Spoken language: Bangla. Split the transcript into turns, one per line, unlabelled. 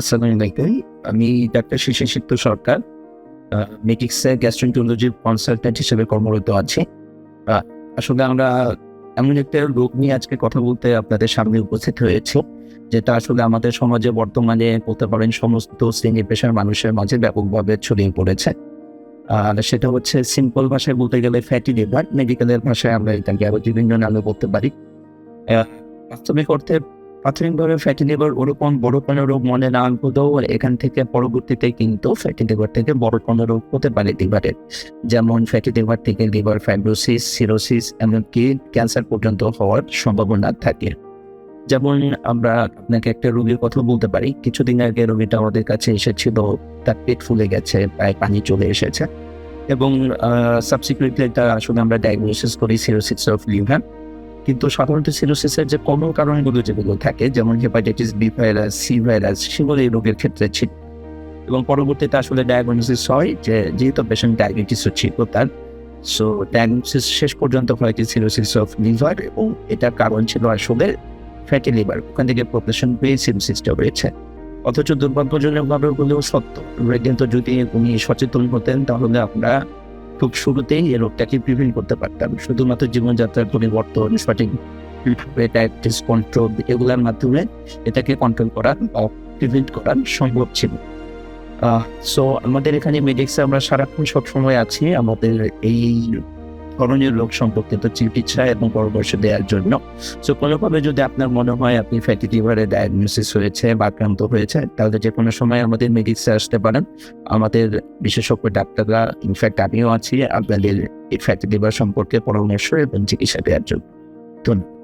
আসসালামু আলাইকুম আমি ডাক্তার শিশির সরকার মেডিক্সে গ্যাস্ট্রেন্টোলজির কনসালটেন্ট হিসেবে কর্মরত আছি। আসলে আমরা এমন একটা রোগ নিয়ে আজকে কথা বলতে আপনাদের সামনে উপস্থিত হয়েছি, যেটা আসলে আমাদের সমাজে বর্তমানে বলতে পারেন সমস্ত শ্রেণি পেশার মানুষের মাঝে ব্যাপকভাবে ছড়িয়ে পড়েছে। আর সেটা হচ্ছে সিম্পল ভাষায় বলতে গেলে ফ্যাটি লিভার মেডিকেলের ভাষায় আমরা এটাকে বিভিন্ন নামে বলতে পারি। বাস্তবিক অর্থে প্রাথমিকভাবে ফ্যাটি লিভার ওরকম বড় কোনো রোগ মনে না হলেও এখান থেকে পরবর্তীতে কিন্তু ফ্যাটি লিভার থেকে বড় কোনো রোগ হতে পারে লিভারের যেমন ফ্যাটি লিভার থেকে লিভার ফাইব্রোসিস সিরোসিস এমনকি ক্যান্সার পর্যন্ত হওয়ার সম্ভাবনা থাকে। যেমন আমরা আপনাকে একটা রোগীর কথা বলতে পারি। কিছুদিন আগে রোগীটা আমাদের কাছে এসেছিল, তার পেট ফুলে গেছে, প্রায় পানি চলে এসেছে। এবং সাবসিকুয়েন্টলি এটা আসলে আমরা ডায়াগনোসিস করি সিরোসিস অফ লিভার কিন্তু সাধারণত সিরোসিসের যে কমন কারণগুলো যেগুলো থাকে, যেমন hepatitis B virus C virus সেগুলো এই রোগের ক্ষেত্রে ছিল এবং পরবর্তীতে আসলে ডায়াগনোসিস হয় যে যেহেতু পেশেন্ট ডায়াবেটিসও ছিল তার সো ডায়াগনোসিস শেষ পর্যন্ত হয় যে সিরোসিস অফ লিভার এবং এটার কারণ ছিল আসলে ফ্যাটি লিভার ওখান থেকে প্রপারেশন হয়ে সিরোসিসটা হয়েছে। অথচ দুর্ভাগ্যজনকভাবে হলেও সত্য কিন্তু যদি উনি সচেতন হতেন, তাহলে আমরা খুব শুরুতেই এই রোগটাকে প্রিভেন্ট করতে পারতাম। শুধুমাত্র জীবনযাত্রার পরিবর্তন সঠিক ডায়াবেটিস কন্ট্রোল এগুলোর মাধ্যমে এটাকে কন্ট্রোল করা বা প্রিভেন্ট করা সম্ভব ছিল। সো আমাদের এখানে মেডিক্সে আমরা সারাক্ষণ সবসময় আছি। আমাদের এই ধরনের সম্পর্কে তো চিকিৎসা এবং পরামর্শ দেওয়ার জন্য। সো কোনোভাবে যদি আপনার মনে হয় আপনি ফ্যাটি লিভারে ডায়াগনোসিস হয়েছে বা আক্রান্ত হয়েছে, তাহলে যে কোনো সময় আমাদের মেডিক্সে আসতে পারেন। আমাদের বিশেষজ্ঞ ডাক্তাররা ইনফ্যাক্ট আমিও আছি। আপনাদের এই ফ্যাটি লিভার সম্পর্কে পরামর্শ এবং চিকিৎসা দেওয়ার জন্য। ধন্যবাদ।